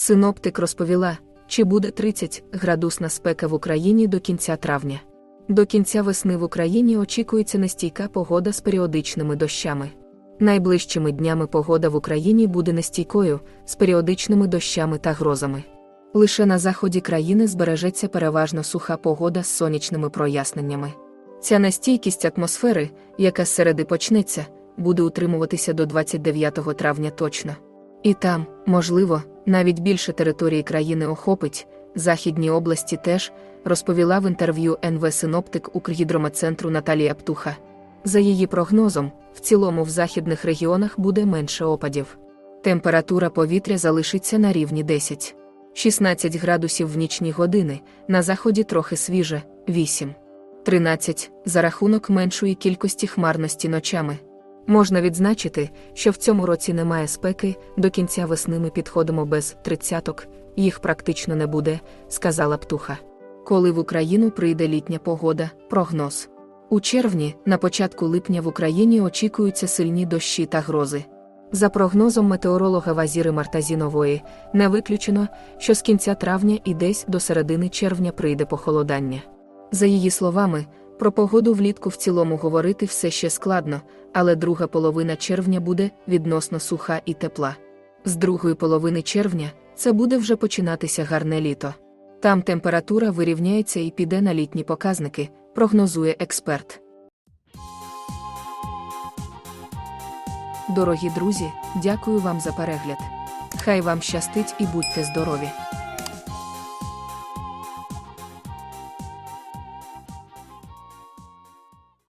Синоптик розповіла, чи буде 30 градусна спека в Україні до кінця травня. До кінця весни в Україні очікується нестійка погода з періодичними дощами. Найближчими днями погода в Україні буде нестійкою, з періодичними дощами та грозами. Лише на заході країни збережеться переважно суха погода з сонячними проясненнями. Ця нестійкість атмосфери, яка зсереди почнеться, буде утримуватися до 29 травня точно. І там, можливо, навіть більше території країни охопить, західні області теж, розповіла в інтерв'ю НВ Синоптик Укргідрометцентру Наталія Птуха. За її прогнозом, в цілому в західних регіонах буде менше опадів. Температура повітря залишиться на рівні 10. 16 градусів в нічні години, на заході трохи свіже 8. 13 за рахунок меншої кількості хмарності ночами. Можна відзначити, що в цьому році немає спеки, до кінця весни ми підходимо без тридцяток, їх практично не буде, сказала Птуха. Коли в Україну прийде літня погода, прогноз. У червні, на початку липня в Україні очікуються сильні дощі та грози. За прогнозом метеоролога Вазіри Мартазінової, не виключено, що з кінця травня і десь до середини червня прийде похолодання. За її словами, про погоду влітку в цілому говорити все ще складно, але друга половина червня буде відносно суха і тепла. З другої половини червня це буде вже починатися гарне літо. Там температура вирівняється і піде на літні показники, прогнозує експерт. Дорогі друзі, дякую вам за перегляд. Хай вам щастить і будьте здорові!